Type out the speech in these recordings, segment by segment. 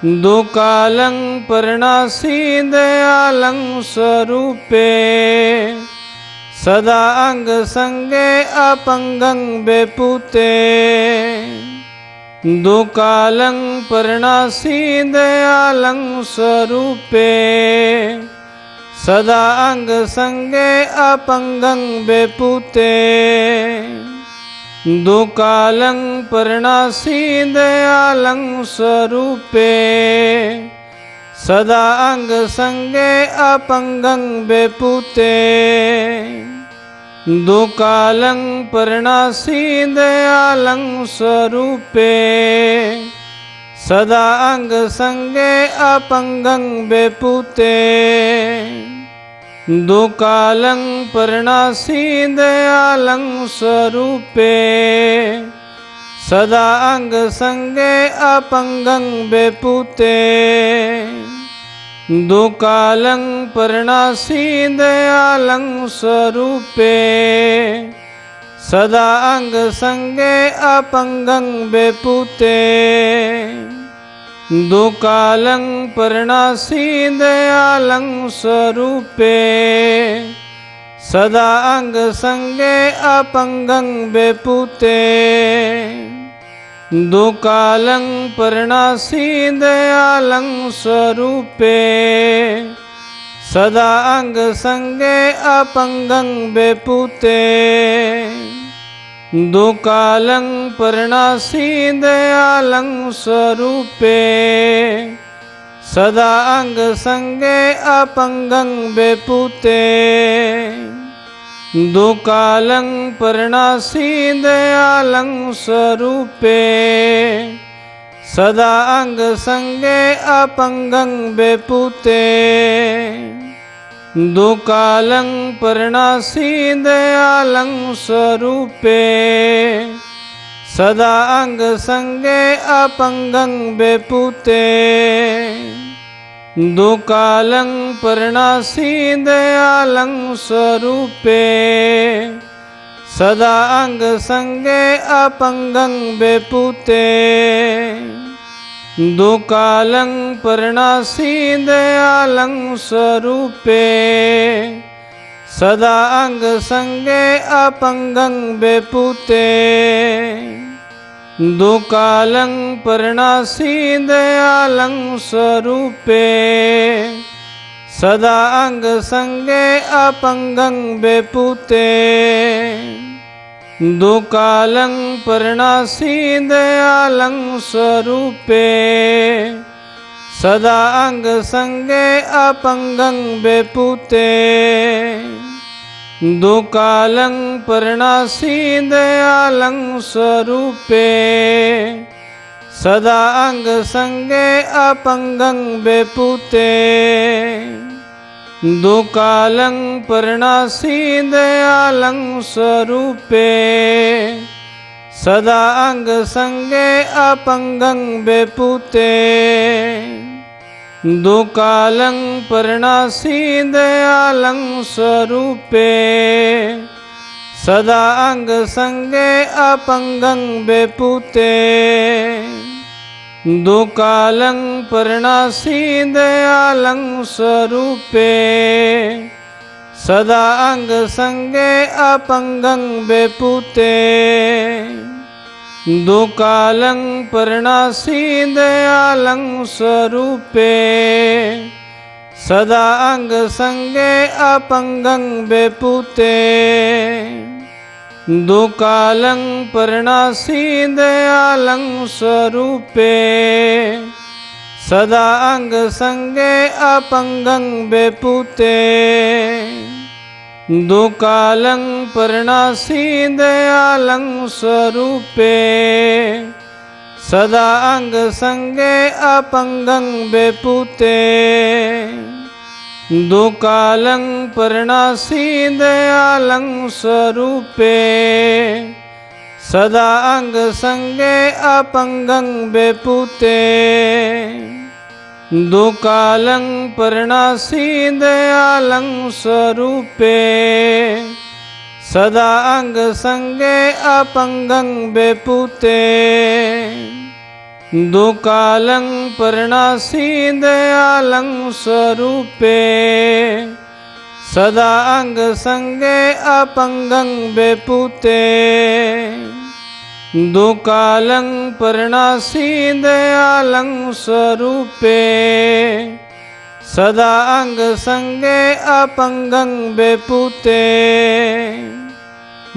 દુકાલં પરણાસી દયાલં સ્વરૂપે સદા અંગ સંગે અપંગં બેપુતે દુકાલં પરણાસી દયાલં સ્વરૂપે સદા અંગ સંગે અપંગં બેપુતે દુકાલં પરણાસી દયાલં સ્વરૂપે સદા અંગ સંગે અપંગં બેપુતે દુકાલં પરણાસી દયાલં સ્વરૂપે સદા અંગ સંગે અપંગં બેપુતે દુકાલં પરણાસી દયાલં સ્વરૂપે સદા અંગ સંગે અપંગં બેપુતે દુકાલં પરણાસી દયાલં સ્વરૂપે સદા દુકાલં પરણાસી દયાલં સ્વરૂપે સદા અંગ સંગે અપંગં બેપુતે દુકાલં પરણાસી દયાલં સ્વરૂપે સદા અંગ સંગે અપંગં બેપુતે દુકાલં પરણાસી દયાલં સ્વરૂપે સદા અંગ સંગે અપંગં બેપુતે દુકાલં પરણાસી દયાલં સ્વરૂપે સદા અંગ સંગે અપંગં બેપુતે દુકાલં પરણાસી દયાલં સ્વરૂપે સદા અંગ સંગે અપંગં બેપુતે દુકાલં પરણાસી દયાલં સ્વરૂપે સદા અંગ સંગે અપંગં બેપુતે દુકાલં પરણાસી દયાલં સ્વરૂપે સદા અંગ સંગે અપંગં બેપુતે દુકાલં પરણાસી દયાલં સ્વરૂપે સદા અંગ સંગે અપંગં બેપુતે દુકાલં પરણાસી દયાલં સ્વરૂપે સદા અંગ સંગે અપંગં બેપુતે દુકાલં પરણાસી દયાલં સ્વરૂપે સદા અંગ સંગે અપંગં બેપુતે દુકાલં પરણાસી દયાલં સ્વરૂપે સદા અંગ સંગે અપંગં બેપુતે દુકાલં પરણાસી દયાલં સ્વરૂપે સદા અંગ સંગે અપંગં બેપુતે દુકાલં પરણાસી દયાલં સ્વરૂપે સદા અંગ સંગે અપંગં બેપુતે દુકાલં પરણાસી દયાલં સ્વરૂપે સદા અંગ સંગે અપંગં બેપુતે દુકાલં પરણાસી દયાલં સ્વરૂપે સદા અંગ સંગે અપંગં બેપુતે દુકાલં પરણાસી દયાલં સ્વરૂપે સદા દુકાલં પરણાસી દયાલં સ્વરૂપે સદા અંગ સંગે અપંગં બેપુતે દુકાલં પરણાસી દયાલં સ્વરૂપે સદા અંગ સંગે અપંગં બેપુતે દુકાલં પરણાસી દયાલં સ્વરૂપે સદા અંગ સંગે અપંગં બેપુતે દુકાલં પરણાસી દયાલં સ્વરૂપે સદા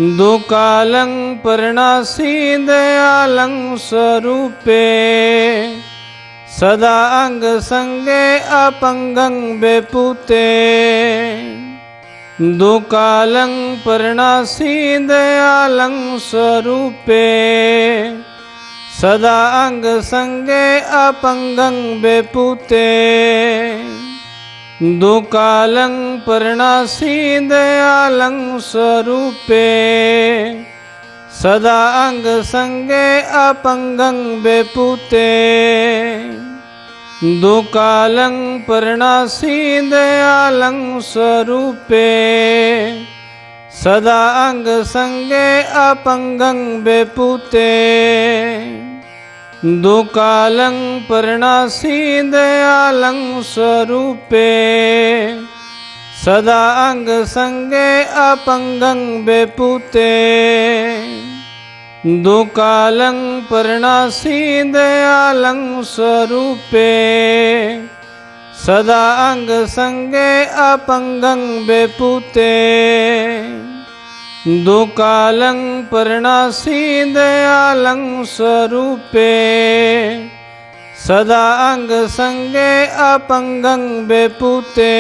દુકાલં પરણાસી દયાલં સ્વરૂપે સદા અંગ સંગે અપંગં બેપુતે દુકાલં પરણાસી દયાલં સ્વરૂપે સદા અંગ સંગે અપંગં બેપુતે દુકાલં પરણાસી દયાલં સ્વરૂપે સદા અંગ સંગે અપંગં બેપુતે દુકાલં પરણાસી દયાલં સ્વરૂપે સદા અંગ સંગે અપંગં બેપુતે દુકાલં પરણાસી દયાલં સ્વરૂપે સદા અંગ સંગે અપંગં બેપુતે દુકાલં પરણાસી દયાલં સ્વરૂપે સદા અંગ સંગે અપંગં બેપુતે દુકાલં પરણાસી દયાલં સ્વરૂપે સદા અંગ સંગે અપંગં બેપુતે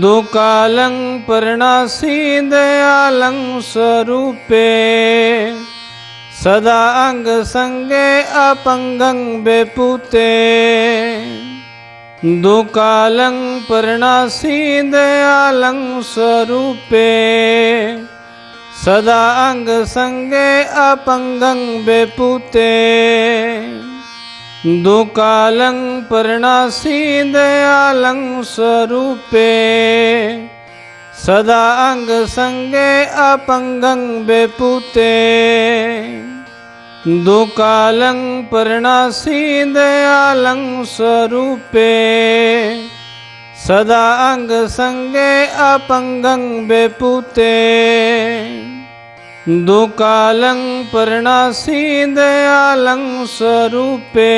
દુકાલં પરણાસી દયાલં સ્વરૂપે સદા દુકાલં પરણાસી દયાલં સ્વરૂપે સદા અંગ સંગે અપંગં બેપુતે દુકાલં પરણાસી દયાલં સ્વરૂપે સદા અંગ સંગે અપંગં બેપુતે દુકાલં પરણાસી દયાલં સ્વરૂપે સદા અંગ સંગે અપંગં બેપુતે દુકાલં પરણાસી દયાલં સ્વરૂપે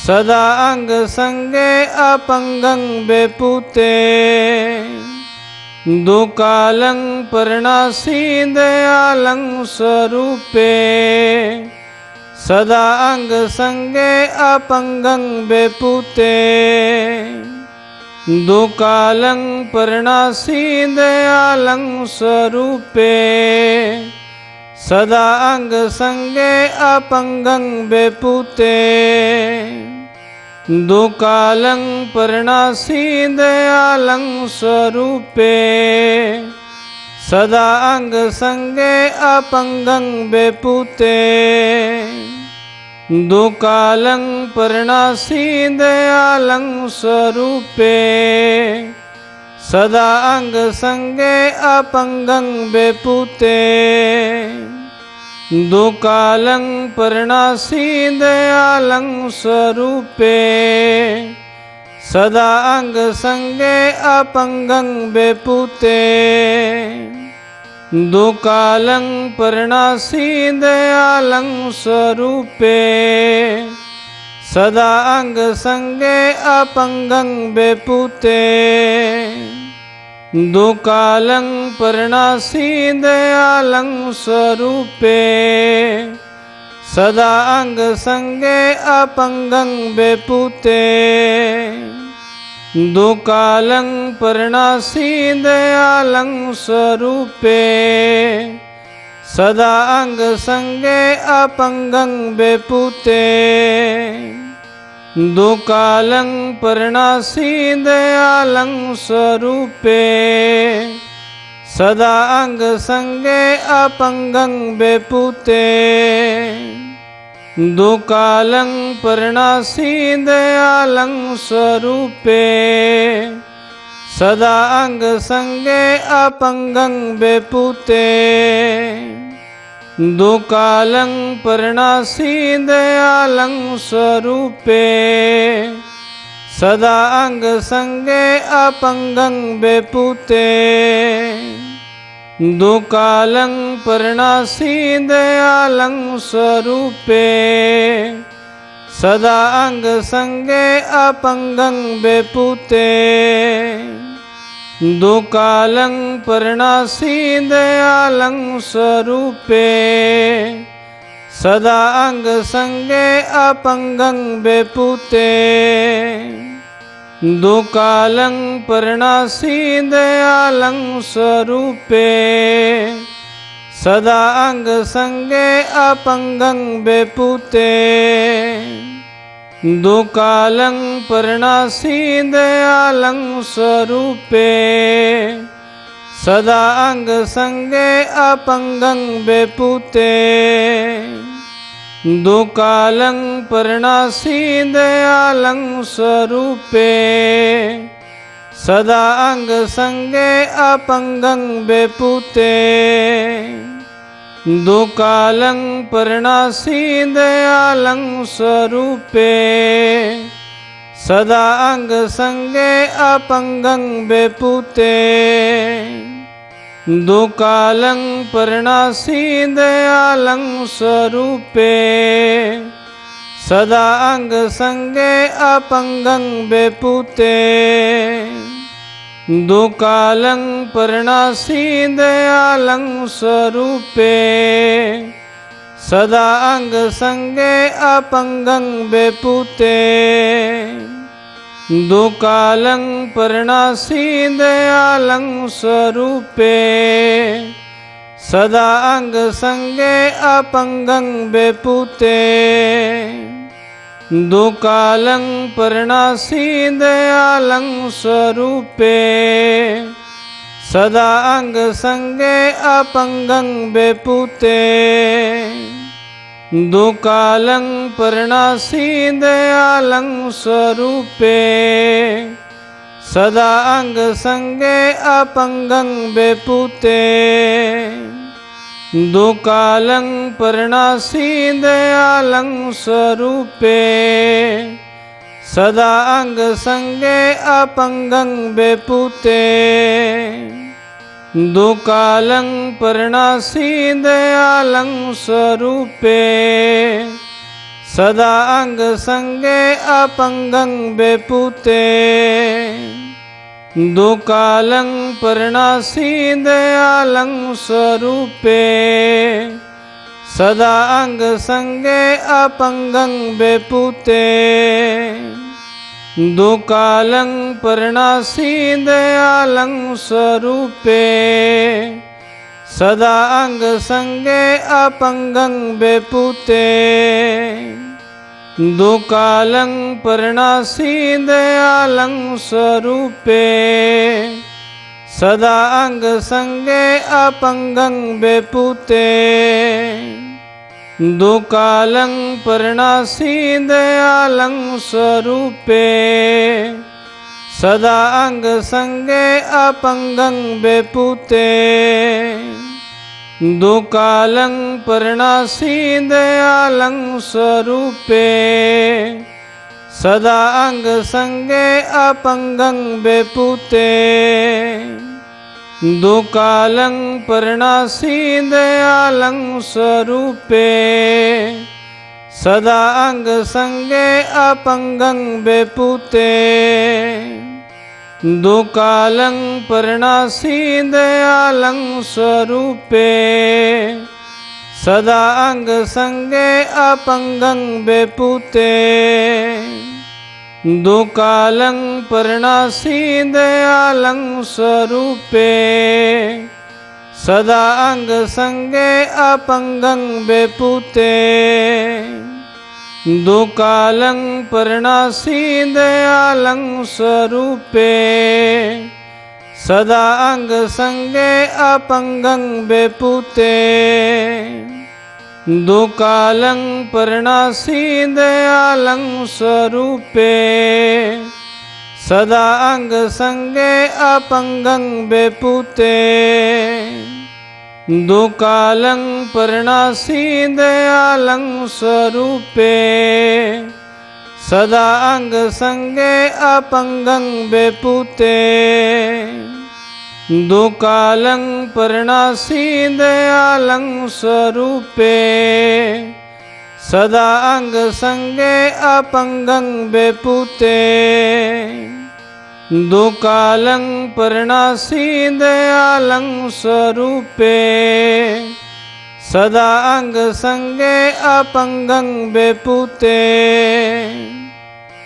સદા અંગ સંગે અપંગં બેપુતે દુકાલં પરણાસી દયાલં સ્વરૂપે. સદા અંગ સંગે અપંગં બેપુતે. દુકાલં પરણાસી દયાલં સ્વરૂપે. સદા અંગ સંગે અપંગં બેપુતે. દુકાલં પરણાસી દયાલં સ્વરૂપે સદા અંગ સંગે અપંગં બેપુતે દુકાલં પરણાસી દયાલં સ્વરૂપે સદા દુકાલં પરણાસી દયાલં સ્વરૂપે સદા અંગ સંગે અપંગં બેપુતે દુકાલં પરણાસી દયાલં સ્વરૂપે સદા અંગ સંગે અપંગં બેપુતે દુકાલં પરણાસી દયાલંગ સ્વરૂપે સદા અંગ સંગે અપંગંગ બેપુતે. દુકાલંગ પરણાસી દયાલંગ સ્વરૂપે સદા અંગ સંગે અપંગંગ બેપુતે. દુકાલંગ પરણાસી દયાલંગ સ્વરૂપે સદા અંગ સંગે અપંગં બેપુતે દુકાલં પરણાસી દયાલં સ્વરૂપે સદા અંગ સંગે અપંગં બેપુતે દુકાલં પરણાસી દયાલં સ્વરૂપે સદા અંગ સંગે અપંગં બેપુતે દુકાલં પરણાસી દયાલં સ્વરૂપે સદા અંગ સંગે અપંગં બેપુતે દુકાલં પરણાસી દયાલં સ્વરૂપે સદા અંગ સંગે અપંગં બેપુતે દુકાલં પરણાસી દયાલં સ્વરૂપે સદા અંગ સંગે અપંગં બેપુતે દુકાલં પરણાસી દયાલં સ્વરૂપે સદા અંગ સંગે અપંગં બેપુતે દુકાલં પરણાસી દયાલં સ્વરૂપે સદા અંગ સંગે અપંગં બેપુતે દુકાલં પરણાસી દયાલં સ્વરૂપે સદા અંગ સંગે અપંગં બેપુતે દુકાલં પરણાસી દયાલં સ્વરૂપે સદા અંગ સંગે અપંગં બેપુતે દુકાલં પરણાસી દયાલં સ્વરૂપે સદા અંગ સંગે અપંગં બેપુતે દુકાલં પરણાસી દયાલં સ્વરૂપે સદા અંગ સંગે અપંગં બેપુતે દુકાલં પરણાસી દયાલં સ્વરૂપે સદા અંગ સંગે અપંગં બેપુતે દુકાલં પરણાસી દયાલં સ્વરૂપે સદા અંગ સંગે અપંગં બેપુતે દુકાલં પરણાસી દયાલં સ્વરૂપે સદા અંગ સંગે અપંગં બેપુતે દુકાલં પરણાસી દયાલં સ્વરૂપે સદા અંગ સંગે અપંગં બેપુતે દુકાલં પરણાસી દયાલં સ્વરૂપે સદા અંગ સંગે અપંગં બેપુતે દુકાલં પરણાસી દયાલં સ્વરૂપે સદા અંગ સંગે અપંગં બેપુતે દુકાલં પરણાસી દયાલં સ્વરૂપે સદા અંગ સંગે અપંગં બેપુતે દુકાલં પરણાસી દયાલં સ્વરૂપે સદા અંગ સંગે અપંગં બેપુતે દુકાલં પરણાસી દયાલં સ્વરૂપે સદા અંગ સંગે અપંગં બેપુતે દુકાલં પરણાસી દયાલં સ્વરૂપે સદા અંગ સંગે અપંગં બેપુતે દુકાલં પરણાસી દયાલં સ્વરૂપે સદા અંગ સંગે અપંગં બેપુતે દુકાલં પરણાસી દયાલં સ્વરૂપે. સદા અંગ સંગે અપંગં બેપુતે. દુકાલં પરણાસી દયાલં સ્વરૂપે. સદા અંગ સંગે અપંગં બેપુતે. દુકાલં પરણાસી દયાલં સ્વરૂપે સદા અંગ સંગે અપંગં બેપુતે દુકાલં પરણાસી દયાલં સ્વરૂપે સદા અંગ સંગે અપંગં બેપુતે દુકાલં પરણાસી દયાલં સ્વરૂપે સદા અંગ સંગે અપંગં બેપુતે દુકાલં પરણાસી દયાલં સ્વરૂપે સદા અંગ સંગે અપંગં બેપુતે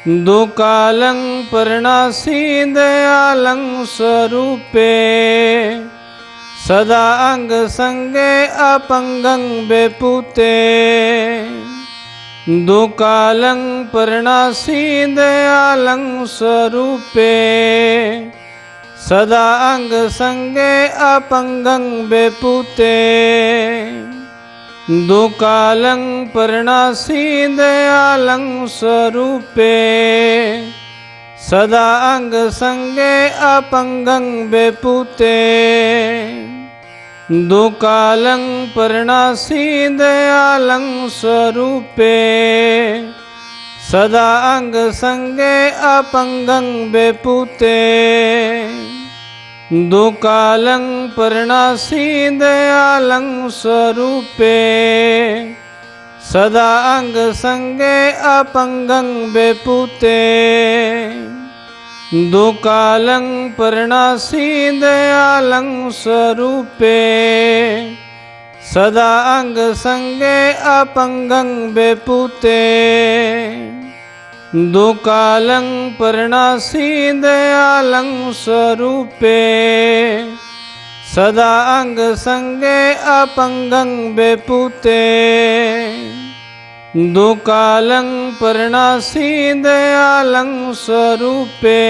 દુકાલં પરણાસી દયાલં સ્વરૂપે સદા અંગ સંગે અપંગં બેપુતે દુકાલં પરણાસી દયાલં સ્વરૂપે સદા દુકાલં પરણાસી દયાલં સ્વરૂપે સદા અંગ સંગે અપંગં બેપુતે દુકાલં પરણાસી દયાલં સ્વરૂપે સદા અંગ સંગે અપંગં બેપુતે દુકાલં પરણાસી દયાલં સ્વરૂપે સદા અંગ સંગે અપંગં બેપુતે દુકાલં પરણાસી દયાલં સ્વરૂપે સદા અંગ સંગે અપંગં બેપુતે દુકાલં પરણાસી દયાલં સ્વરૂપે સદા અંગ સંગે અપંગં બેપુતે દુકાલં પરણાસી દયાલં સ્વરૂપે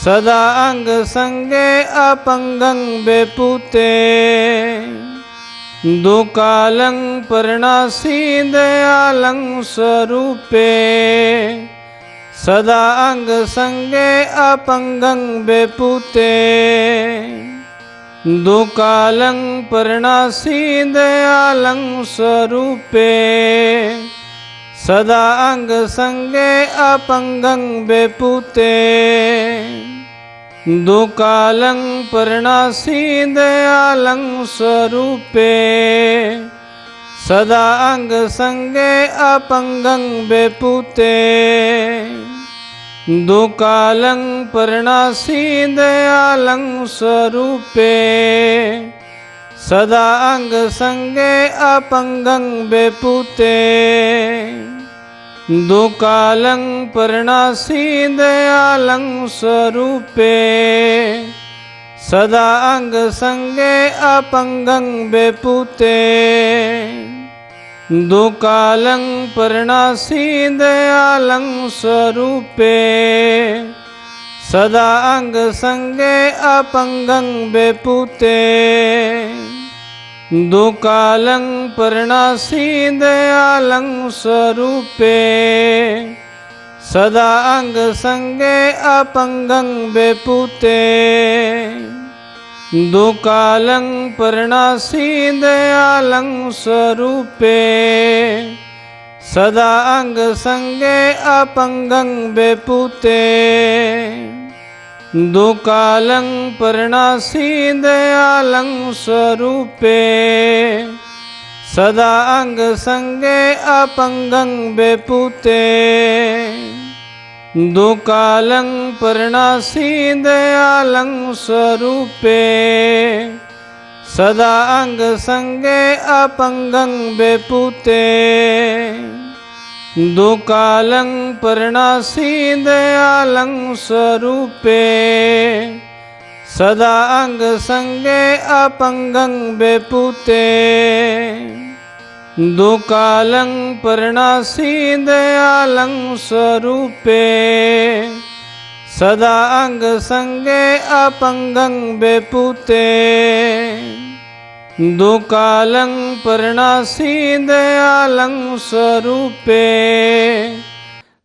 સદા દુકાલં પરણાસી દયાલં સ્વરૂપે સદા અંગ સંગે અપંગં બેપુતે દુકાલં પરણાસી દયાલં સ્વરૂપે સદા અંગ સંગે અપંગં બેપુતે દુકાલં પરણાસી દયાલં સ્વરૂપે સદા અંગ સંગે અપંગં બેપુતે દુકાલં પરણાસી દયાલં સ્વરૂપે સદા અંગ સંગે અપંગં બેપુતે દુકાલં પરણાસી દયાલં સ્વરૂપે સદા અંગ સંગે અપંગં બેપુતે દુકાલં પરણાસી દયાલં સ્વરૂપે સદા અંગ સંગે અપંગં બેપુતે દુકાલં પરણાસી દયાલં સ્વરૂપે સદા અંગ સંગે અપંગં બેપુતે દુકાલં પરણાસી દયાલં સ્વરૂપે સદા દુકાલં પરણાસી દયાલં સ્વરૂપે સદા અંગ સંગે અપંગં બેપુતે દુકાલં પરણાસી દયાલં સ્વરૂપે સદા અંગ સંગે અપંગં બેપુતે દુકાલં પરણાસી દયાલં સ્વરૂપે સદા અંગ સંગે અપંગં બેપુતે દુકાલં પરણાસી દયાલં સ્વરૂપે સદા અંગ સંગે અપંગં બેપુતે દુકાલં પરણાસી દયાલં સ્વરૂપે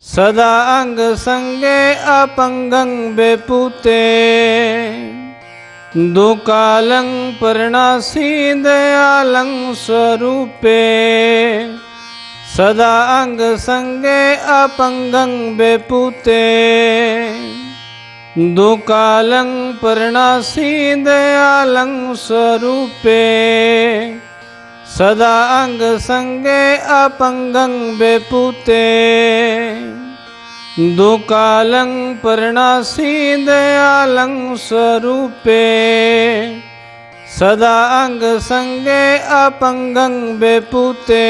સદા અંગ સંગે અપંગં બેપુતે દુકાલં પરણાસી દયાલં સ્વરૂપે સદા અંગ સંગે અપંગં બેપુતે દુકાલં પરણાસી દયાલં સ્વરૂપે સદા અંગ સંગે અપંગં બેપુતે દુકાલં પરણાસી દયાલં સ્વરૂપે સદા અંગ સંગે અપંગં બેપુતે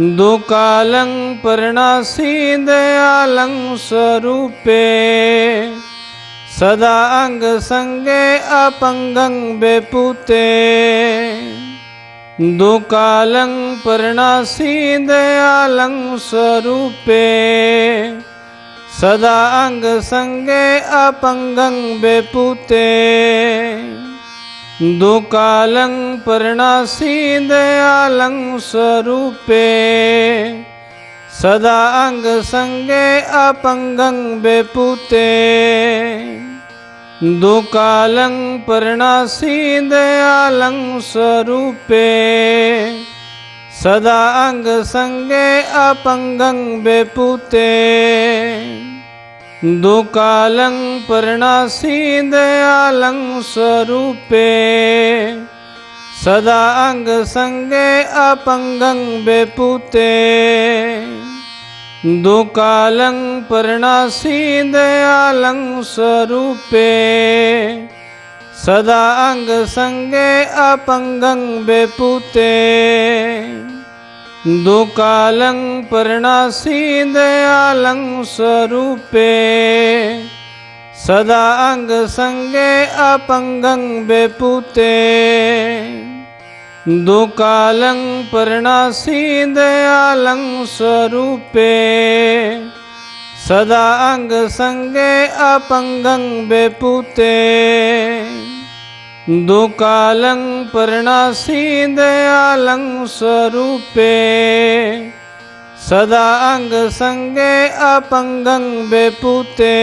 દુકાલં પરણાસી દયાલં સ્વરૂપે સદા અંગ સંગે અપંગં બેપુતે દુકાલં પરણાસી દયાલં સ્વરૂપે સદા અંગ સંગે અપંગં બેપુતે દુકાલં પરણાસી દયાલં સ્વરૂપે સદા અંગ સંગે અપંગં બેપુતે દુકાલં પરણાસી દયાલં સ્વરૂપે સદા અંગ સંગે અપંગં બેપુતે દુકાલં પરણાસી દયાલં સ્વરૂપે સદા અંગ સંગે અપંગં બેપુતે દુકાલં પરણાસી દયાલં સ્વરૂપે સદા અંગ સંગે અપંગં બેપુતે દુકાલં પરણાસી દયાલં સ્વરૂપે સદા અંગ સંગે અપંગં બેપુતે દુકાલં પરણાસી દયાલં સ્વરૂપે સદા અંગ સંગે અપંગં બેપુતે દુકાલં પરણાસી દયાલં સ્વરૂપે સદા અંગ સંગે અપંગં બેપુતે